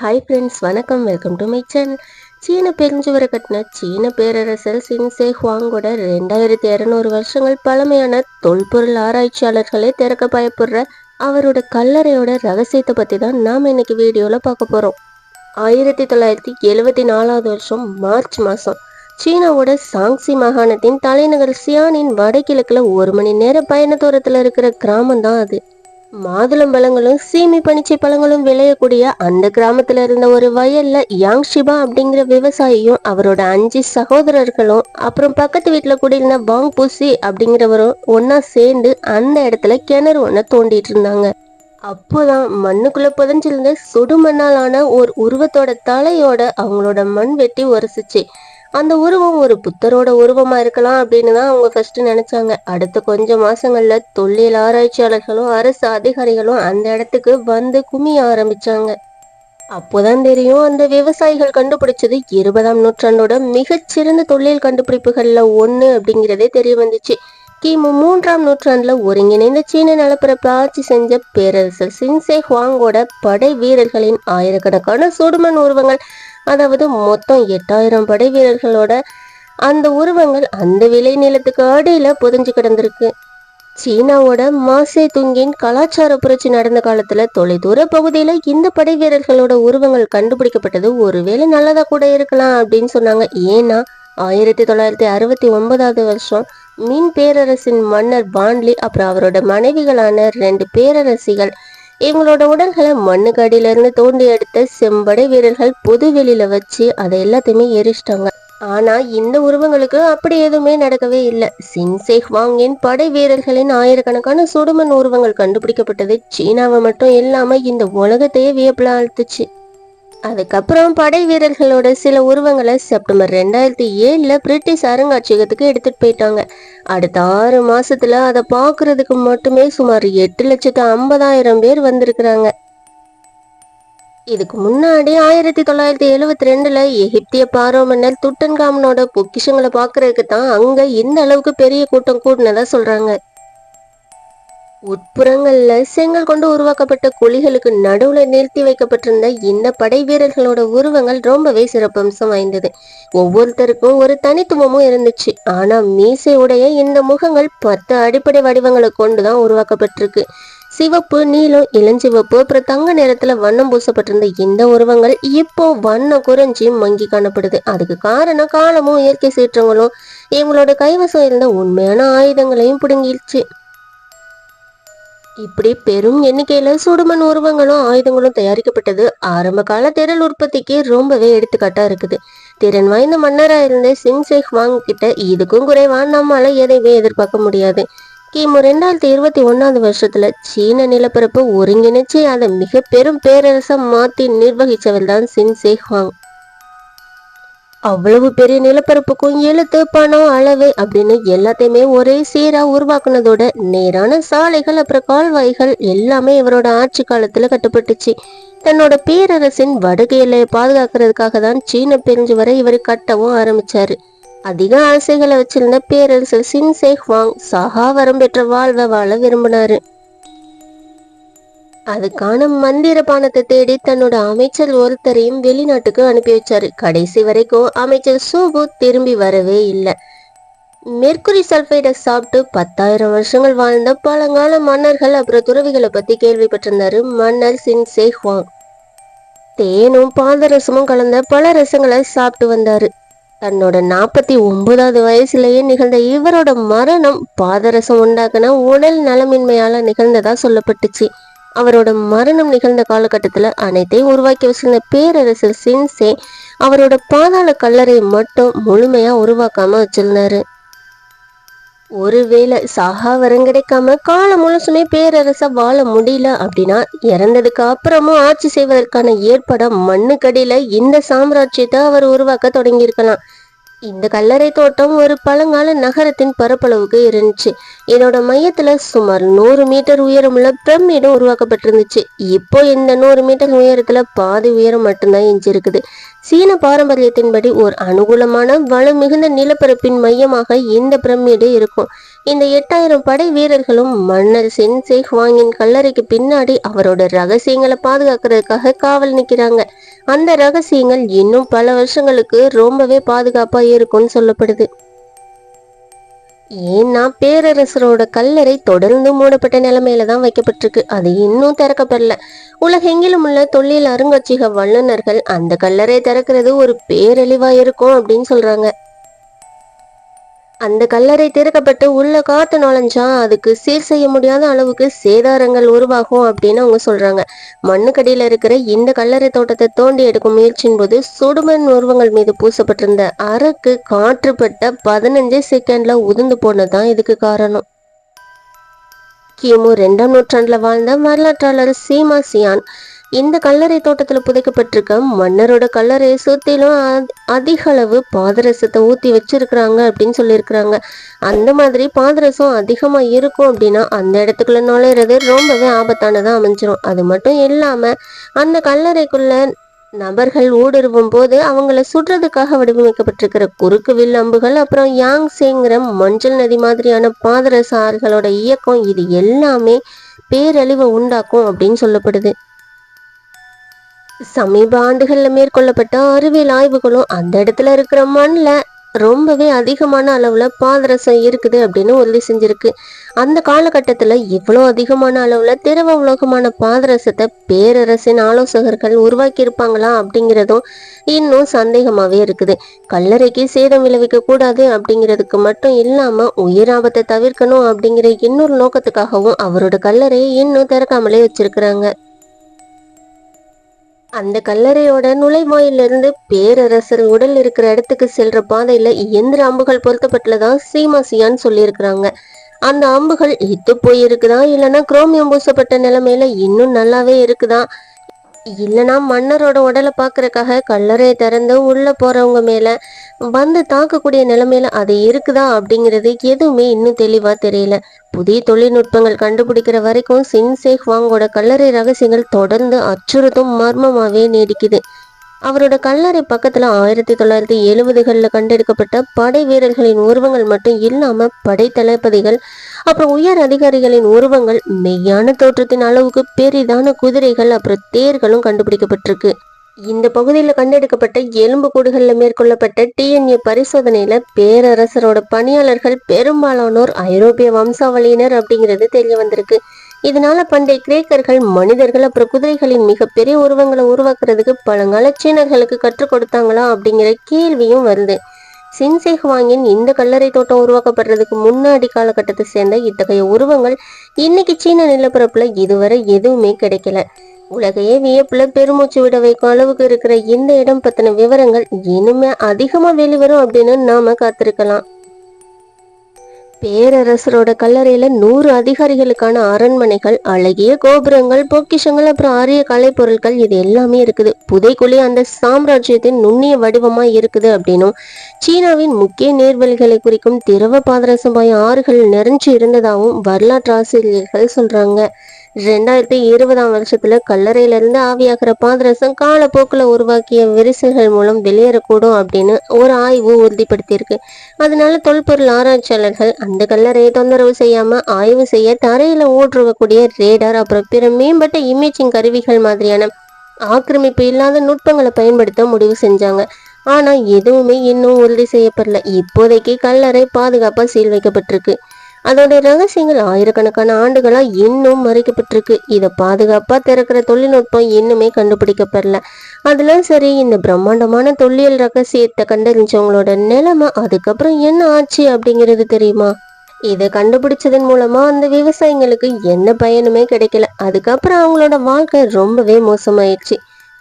Hi friends வணக்கம். Welcome to my channel சீன பெருஞ்சுவரை கட்டின சீன பேரரசர் சின்சே ஹுவாங்கோட ரெண்டாயிரத்தி இரநூறு வருஷங்கள் பழமையான தொல்பொருள் ஆராய்ச்சியாளர்களே திறக்க பயப்படுற அவரோட கல்லறையோட ரகசியத்தை பற்றி தான் நாம் இன்னைக்கு வீடியோவில் பார்க்க போகிறோம் ஆயிரத்தி தொள்ளாயிரத்தி எழுவத்தி நாலாவது வருஷம் மார்ச் மாதம் சீனாவோட சாங்சி மாகாணத்தின் தலைநகர் சியானின் வடகிழக்கில் ஒரு மணி நேர பயண தூரத்தில் இருக்கிற கிராமம் தான் அது. மாதுளம்பழங்களும் சீமி பனிச்சை பழங்களும் விளையக்கூடிய அந்த கிராமத்துல இருந்த ஒரு வயல்ல யாங் ஷிபா அப்படிங்கிற விவசாயியும் அவரோட அஞ்சு சகோதரர்களும் அப்புறம் பக்கத்து வீட்டுல குடியிருந்த வாங் புசி அப்படிங்கிறவரும் ஒன்னா சேர்ந்து அந்த இடத்துல கிணறு ஒன்ன தோண்டிட்டு இருந்தாங்க. அப்போதான் மண்ணுக்குள்ள புதஞ்சிருந்த சுடு மண்ணாலான ஒரு உருவத்தோட தலையோட அவங்களோட மண் வெட்டி உரசிச்சு. அந்த உருவம் ஒரு புத்தரோட உருவமா இருக்கலாம் அப்படின்னு தான் அவங்க ஃபர்ஸ்ட் நினைச்சாங்க. அடுத்த கொஞ்சம் மாசங்கள்ல தொல்லியல் ஆராய்ச்சியாளர்களும் அரசு அதிகாரிகளும் அந்த இடத்துக்கு வந்து குமிய ஆரம்பிச்சாங்க. அப்போதான் தெரியும் அந்த விவசாயிகள் கண்டுபிடிச்சது இருபதாம் நூற்றாண்டோட மிகச்சிறந்த தொல்லியல் கண்டுபிடிப்புகள்ல ஒண்ணு அப்படிங்கிறதே தெரிய வந்துச்சு. கிமு மூன்றாம் நூற்றாண்டுல ஒருங்கிணைந்த சீன நிலப்பரப்பு ஆட்சி செஞ்ச பேரரசர் சின்சே ஹுவாங்கோட படை வீரர்களின் ஆயிரக்கணக்கான சுடுமண் உருவங்கள் அதாவது மொத்தம் எட்டாயிரம் படை வீரர்களோட அந்த உருவங்கள் அந்த விளை நிலத்துக்கு அடியில புதஞ்சு கிடந்திருக்கு. சீனாவோட மாசே துங்கின் கலாச்சார புரட்சி நடந்த காலத்துல தொலைதூர பகுதியில இந்த படை வீரர்களோட உருவங்கள் கண்டுபிடிக்கப்பட்டது ஒருவேளை நல்லதா கூட இருக்கலாம் அப்படின்னு சொன்னாங்க. ஏன்னா ஆயிரத்தி தொள்ளாயிரத்தி அறுபத்தி ஒன்பதாவது வருஷம் மின் பேரரசின் மன்னர் பான்லி அப்புறம் அவரோட மனைவிகளான ரெண்டு பேரரசிகள் இவங்களோட உடல்களை மண்ணுக்கடியில இருந்து தோண்டி எடுத்த செம்படை வீரர்கள் பொது வெளியில வச்சு அதை எல்லாத்தையுமே எரிச்சிட்டாங்க. ஆனா இந்த உருவங்களுக்கு அப்படி எதுவுமே நடக்கவே இல்லை. சின்சேக் வாங்கின் படை வீரர்களின் ஆயிரக்கணக்கான சுடுமண் உருவங்கள் கண்டுபிடிக்கப்பட்டது சீனாவை மட்டும் இல்லாம இந்த உலகத்தையே வியப்பில் ஆழ்த்துச்சு. அதுக்கப்புறம் படை வீரர்களோட சில உருவங்களை செப்டம்பர் ரெண்டாயிரத்தி ஏழுல பிரிட்டிஷ் அருங்காட்சியகத்துக்கு எடுத்துட்டு போயிட்டாங்க. அடுத்த ஆறு மாசத்துல அதை பார்க்கறதுக்கு மட்டுமே சுமார் எட்டு லட்சத்து ஐம்பதாயிரம் பேர் வந்திருக்கிறாங்க. இதுக்கு முன்னாடி ஆயிரத்தி தொள்ளாயிரத்தி எழுவத்தி ரெண்டுல எகிப்திய பாரோ மன்னர் துட்டன்காமனோட பொக்கிஷங்களை பார்க்கறதுக்கு தான் அங்க இந்த அளவுக்கு பெரிய கூட்டம் கூடினதா சொல்றாங்க. உட்புறங்கள்ல செங்கல் கொண்டு உருவாக்கப்பட்ட குழிகளுக்கு நடுவுல நிறுத்தி வைக்கப்பட்டிருந்த இந்த படை வீரர்களோட உருவங்கள் ரொம்பவே சிறப்பம்சம் வாய்ந்தது. ஒவ்வொருத்தருக்கும் ஒரு தனித்துவமும் இருந்துச்சு. ஆனா மீசை உடைய இந்த முகங்கள் பத்து அடிப்படை வடிவங்களை கொண்டுதான் உருவாக்கப்பட்டிருக்கு. சிவப்பு நீலம் இளஞ்சிவப்பு அப்புறம் தங்க நிறத்துல வண்ணம் பூசப்பட்டிருந்த இந்த உருவங்கள் இப்போ வண்ணம் குறைஞ்சி மங்கி காணப்படுது. அதுக்கு காரணம் காலமும் இயற்கை சீற்றங்களும் இவங்களோட கைவசம் இருந்த உண்மையான ஆயுதங்களையும் பிடுங்கிடுச்சு இப்படி பெரும் எண்ணிக்கையில சுடுமண் உருவங்களும் ஆயுதங்களும் தயாரிக்கப்பட்டது. ஆரம்ப கால திரள் உற்பத்திக்கு ரொம்பவே எடுத்துக்காட்டா இருக்குது. திறன் வாய்ந்த மன்னரா இருந்த சிங் சேக் வாங் கிட்ட இதுக்கும் குறைவா நம்மால எதையுமே எதிர்பார்க்க முடியாது. கிமு ரெண்டாயிரத்தி இருபத்தி ஒன்னாவது வருஷத்துல சீன நிலப்பரப்பு ஒருங்கிணைச்சு அதை மிக பெரும் பேரரசா மாத்தி நிர்வகிச்சவர் தான் சின் சேக் வாங் அவ்வளவு பெரிய நிலப்பரப்புக்கும் எழுத்து பணம் அளவு அப்படின்னு எல்லாத்தையுமே ஒரே சீரா உருவாக்குனதோட நேரான சாலைகள் அப்புறம் கால்வாய்கள் எல்லாமே இவரோட ஆட்சி காலத்துல கட்டுப்பட்டுச்சு. தன்னோட பேரரசின் வடக்கு எல்லையை பாதுகாக்கிறதுக்காக தான் சீன பெருஞ்சுவரை இவர் கட்டவும் ஆரம்பிச்சாரு. அதிக ஆசைகளை வச்சிருந்த பேரரசர் சின் சேக் வாங் சகாவரம் பெற்ற வாழ்வை வாழ விரும்பினாரு. அதுக்கான மந்திர பானத்தை தேடி தன்னோட அமைச்சர் ஒருத்தரையும் வெளிநாட்டுக்கு அனுப்பி வச்சாரு. கடைசி வரைக்கும் அமைச்சர் சூபு திரும்பி வரவே இல்லை. மெர்குரி சல்ஃபைடை சாப்பிட்டு பத்தாயிரம் வருஷங்கள் வாழ்ந்த பழங்கால மன்னர்கள் அப்புறம் துறவிகளை பத்தி கேள்விப்பட்டிருந்தாரு மன்னர் சின் சேஹ்வாங். தேனும் பாதரசமும் கலந்த பல ரசங்களை சாப்பிட்டு வந்தாரு. தன்னோட நாற்பத்தி ஒன்பதாவது வயசுலயே நிகழ்ந்த இவரோட மரணம் பாதரசம் உண்டாக்குன உடல் நலமின்மையால நிகழ்ந்ததா சொல்லப்பட்டுச்சு. அவரோட மரணம் நிகழ்ந்த காலகட்டத்துல அனைத்தையும் உருவாக்கி வச்சிருந்த பேரரசர் சின்சே அவரோட பாதாள கல்லறை மட்டும் முழுமையா உருவாக்காம வச்சிருந்தாரு. ஒருவேளை சாகா வரம் கிடைக்காம காலம் முழுசுமே பேரரசா வாழ முடியல அப்படின்னா இறந்ததுக்கு அப்புறமும் ஆட்சி செய்வதற்கான ஏற்பாட மண்ணுக்கடியில இந்த சாம்ராஜ்யத்தை அவர் உருவாக்க தொடங்கியிருக்கலாம். இந்த கல்லறை தோட்டம் ஒரு பழங்கால நகரத்தின் பரப்பளவுக்கு இருந்துச்சு. இதோட மையத்துல சுமார் நூறு மீட்டர் உயரமுள்ள பிரமிடம் உருவாக்கப்பட்டிருந்துச்சு. இப்போ இந்த நூறு மீட்டர் உயரத்துல பாதி உயரம் மட்டும்தான் எஞ்சிருக்குது சீன பாரம்பரியத்தின்படி ஒரு அனுகூலமான வளம் மிகுந்த நிலப்பரப்பின் மையமாக இந்த பிரமிடு இருக்கும். இந்த எட்டாயிரம் படை வீரர்களும் மன்னர் சென் வாங்கின் கல்லறைக்கு பின்னாடி அவரோட ரகசியங்களை பாதுகாக்கிறதுக்காக காவல் நிற்கிறாங்க. அந்த ரகசியங்கள் இன்னும் பல வருஷங்களுக்கு ரொம்பவே பாதுகாப்பாக இருக்கும்னு சொல்லப்படுது. ஏன்னா பேரரசரோட கல்லறை தொடர்ந்து மூடப்பட்ட நிலைமையில தான் வைக்கப்பட்டிருக்கு. அது இன்னும் திறக்கப்படல. உலகெங்கிலும் உள்ள தொழில் அருங்காட்சியக வல்லுநர்கள் அந்த கல்லறை திறக்கிறது ஒரு பேரழிவா இருக்கும் அப்படின்னு சொல்றாங்க. அந்த கல்லறை திறக்கப்பட்டு உள்ள காத்து நுழைஞ்சா அதுக்கு சீர் செய்ய முடியாத அளவுக்கு சேதாரங்கள் உருவாகும் அப்படின்னு அவங்க சொல்றாங்க. மண்ணுக்கடியில இருக்கிற இந்த கல்லறை தோட்டத்தை தோண்டி எடுக்கும் முயற்சியின் போது சுடுமண் உருவங்கள் மீது பூசப்பட்டிருந்த அரக்கு காற்றுப்பட்ட பதினஞ்சு செகண்ட்ல உதிர்ந்து போனதுதான் இதுக்கு காரணம். கிமு ரெண்டாம் நூற்றாண்டுல வாழ்ந்த வரலாற்றாளர் சீமா சியான் இந்த கல்லறை தோட்டத்துல புதைக்கப்பட்டிருக்க மன்னரோட கல்லறை சுத்திலும் அ- அதிக அளவு பாதரசத்தை ஊத்தி வச்சிருக்கிறாங்க அப்படின்னு சொல்லியிருக்கிறாங்க. அந்த மாதிரி பாதரசம் அதிகமா இருக்கும் அப்படின்னா அந்த இடத்துக்குள்ள நுழையிறது ரொம்பவே ஆபத்தானதா அமைஞ்சிரும். அது மட்டும் இல்லாம அந்த கல்லறைக்குள்ள நபர்கள் ஊடுருவும் போது அவங்கள சுடுறதுக்காக வடிவமைக்கப்பட்டிருக்கிற குறுக்கு வில் அம்புகள் அப்புறம் யாங்சேங்கிற மஞ்சள் நதி மாதிரியான பாதரச ஆறுகளோட இயக்கம் இது எல்லாமே பேரழிவை உண்டாக்கும் அப்படின்னு சொல்லப்படுது. சமீப ஆண்டுகளில் மேற்கொள்ளப்பட்ட அறிவியல் ஆய்வுகளும் அந்த இடத்துல இருக்கிற மண்ணில் ரொம்பவே அதிகமான அளவில் பாதரசம் இருக்குது அப்படின்னு உறுதி செஞ்சிருக்கு. அந்த காலகட்டத்தில் இவ்வளோ அதிகமான அளவில் திரவ உலோகமான பாதரசத்தை பேரரசின் ஆலோசகர்கள் உருவாக்கியிருப்பாங்களா அப்படிங்கிறதும் இன்னும் சந்தேகமாகவே இருக்குது. கல்லறைக்கு சேதம் விளைவிக்கக்கூடாது அப்படிங்கிறதுக்கு மட்டும் இல்லாமல் உயிராபத்தை தவிர்க்கணும் அப்படிங்கிற இன்னொரு நோக்கத்துக்காகவும் அவரோட கல்லறையை இன்னும் திறக்காமலே வச்சிருக்கிறாங்க. அந்த கல்லறையோட நுழைவாயிலிருந்து பேரரசர் உடல் இருக்கிற இடத்துக்கு செல்ற பாதையில இயந்திர அம்புகள் பொருத்தப்பட்டுள்ளதா சீமாசியான்னு சொல்லியிருக்கிறாங்க. அந்த அம்புகள் இத்து போயிருக்குதா? இல்லைன்னா குரோமியம் பூசப்பட்ட நிலைமையில இன்னும் நல்லாவே இருக்குதா? இல்லைன்னா மன்னரோட உடலை பார்க்கறக்காக கல்லறையை திறந்து உள்ள போறவங்க மேல வந்து தாக்கக்கூடிய நிலைமையில அது இருக்குதா அப்படிங்கிறது எதுவுமே இன்னும் தெளிவா தெரியல. புதிய தொழில்நுட்பங்கள் கண்டுபிடிக்கிற வரைக்கும் சின்சேக் வாங்கோட கல்லறை ரகசியங்கள் தொடர்ந்து அச்சுறுத்தும் மர்மமாவே நீடிக்குது. அவரோட கல்லறை பக்கத்துல ஆயிரத்தி தொள்ளாயிரத்தி எழுபதுகளில் கண்டெடுக்கப்பட்ட படை வீரர்களின் உருவங்கள் மட்டும் இல்லாம படை தளபதிகள் அப்புறம் உயர் அதிகாரிகளின் உருவங்கள் மெய்யான தோற்றத்தின் அளவுக்கு பெரிதான குதிரைகள் அப்புறம் தேர்களும் கண்டுபிடிக்கப்பட்டிருக்கு. இந்த பகுதியில் கண்டெடுக்கப்பட்ட எலும்பு கூடுகளில் மேற்கொள்ளப்பட்ட டிஎன்ஏ பரிசோதனையில பேரரசரோட பணியாளர்கள் பெரும்பாலானோர் ஐரோப்பிய வம்சாவளியினர் அப்படிங்கிறது தெரிய வந்திருக்கு. இதனால பண்டைய கிரேக்கர்கள் மனிதர்கள் அப்புறம் குதிரைகளின் மிகப்பெரிய உருவங்களை உருவாக்குறதுக்கு பழங்கால சீனர்களுக்கு கற்றுக் கொடுத்தாங்களா அப்படிங்கிற கேள்வியும் வருது. சின்சேக் வாங்கின் இந்த கல்லறை தோட்டம் உருவாக்கப்படுறதுக்கு முன்னாடி காலகட்டத்தை சேர்ந்த இத்தகைய உருவங்கள் இன்னைக்கு சீன நிலப்பரப்புல இதுவரை எதுவுமே கிடைக்கல. உலகையே வியப்புல பெருமூச்சு விட வைக்கும் அளவுக்கு இருக்கிற இந்த இடம் பத்தின விவரங்கள் இனிமே அதிகமா வெளிவரும் அப்படின்னு நாம காத்திருக்கலாம். பேரரசரோட கல்லறையில நூறு அதிகாரிகளுக்கான அரண்மனைகள் அழகிய கோபுரங்கள் பொக்கிஷங்கள் அப்புறம் அரிய கலைப்பொருட்கள் இது எல்லாமே இருக்குது. புதைக்குழி அந்த சாம்ராஜ்யத்தின் நுண்ணிய வடிவமா இருக்குது அப்படின்னும் சீனாவின் முக்கிய நீர்வழிகளை குறிக்கும் திரவ பாதரசமாய ஆறுகள் நிறைஞ்சு இருந்ததாகவும் வரலாற்று ஆசிரியர்கள் சொல்றாங்க. ரெண்டாயிரத்தி இருபதாம் வருஷத்துல கல்லறையிலிருந்து ஆவியாகிற பாதரசம் காலப்போக்கில் உருவாக்கிய விரிசல்கள் மூலம் வெளியேறக்கூடும் அப்படின்னு ஒரு ஆய்வு உறுதிப்படுத்தியிருக்கு. அதனால தொல்பொருள் ஆராய்ச்சியாளர்கள் அந்த கல்லறையை தொந்தரவு செய்யாம ஆய்வு செய்ய தரையில ஊற்றுவக்கூடிய ரேடார் அப்புறம் பிற மேம்பட்ட இமேஜிங் கருவிகள் மாதிரியான ஆக்கிரமிப்பு இல்லாத நுட்பங்களை பயன்படுத்த முடிவு செஞ்சாங்க. ஆனா எதுவுமே இன்னும் உறுதி செய்யப்படல. இப்போதைக்கு கல்லறை பாதுகாப்பா சீல் வைக்கப்பட்டிருக்கு. அதோட ரகசியங்கள் ஆயிரக்கணக்கான ஆண்டுகளா இன்னும் மறைக்கப்பட்டிருக்கு. இதை பாதுகாப்பா திறக்கிற தொழில்நுட்பம் இன்னுமே கண்டுபிடிக்கப்படல. அதெல்லாம் சரி இந்த பிரம்மாண்டமான தொல்லியல் ரகசியத்தை கண்டறிஞ்சவங்களோட நிலைமை அதுக்கப்புறம் என்ன ஆச்சு அப்படிங்கிறது தெரியுமா? இதை கண்டுபிடிச்சதன் மூலமா அந்த விவசாயிங்களுக்கு எந்த பயனுமே கிடைக்கல. அதுக்கப்புறம் அவங்களோட வாழ்க்கை ரொம்பவே மோசமாயிடுச்சு.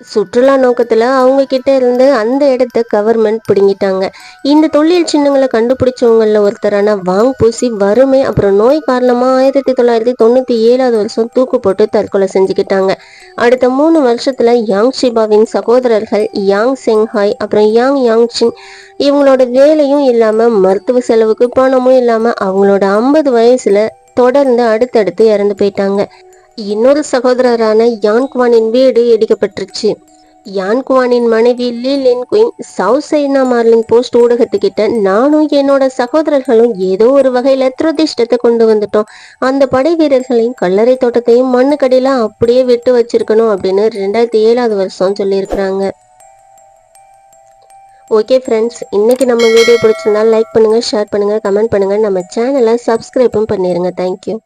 சுற்றுலா நோக்கத்தில் அவங்க கிட்ட இருந்து அந்த இடத்த கவர்மெண்ட் பிடுங்கிட்டாங்க. இந்த தொல்லியல் சின்னங்களை கண்டுபிடிச்சவங்களில் ஒருத்தரான வாங் பூசி வறுமை அப்புறம் நோய் காரணமாக ஆயிரத்தி தொள்ளாயிரத்தி தொண்ணூற்றி ஏழாவது வருஷம் தூக்கு போட்டு தற்கொலை செஞ்சுக்கிட்டாங்க. அடுத்த மூணு வருஷத்தில் யாங் ஷிபாவின் சகோதரர்கள் யாங் செங்ஹாய் அப்புறம் யாங் யாங்சின் இவங்களோட வேலையும் இல்லாமல் மருத்துவ செலவுக்கு பணமும் இல்லாமல் அவங்களோட ஐம்பது வயசில் தொடர்ந்து அடுத்தடுத்து இறந்து போயிட்டாங்க. இன்னொரு சகோதரரான யான்குவானின் வீடு இடிக்கப்பட்டுருச்சு. யான் குவானின் மனைவி Li Lin Qin South China Morning Post ஊடகத்துக்கிட்ட நானும் என்னோட சகோதரர்களும் ஏதோ ஒரு வகையில துரதிஷ்டத்தை கொண்டு வந்துட்டோம். அந்த படை வீரர்களையும் கல்லறை தோட்டத்தையும் மண்ணுக்கடியில அப்படியே விட்டு வச்சிருக்கணும் அப்படின்னு ரெண்டாயிரத்தி ஏழாவது வருஷம் சொல்லியிருக்கிறாங்க. ஓகே ஃப்ரெண்ட்ஸ் இன்னைக்கு நம்ம வீடியோ பிடிச்சிருந்தா லைக் பண்ணுங்க ஷேர் பண்ணுங்க கமெண்ட் பண்ணுங்க. நம்ம சேனலை சப்ஸ்கிரைபும் பண்ணிருங்க. தேங்க்யூ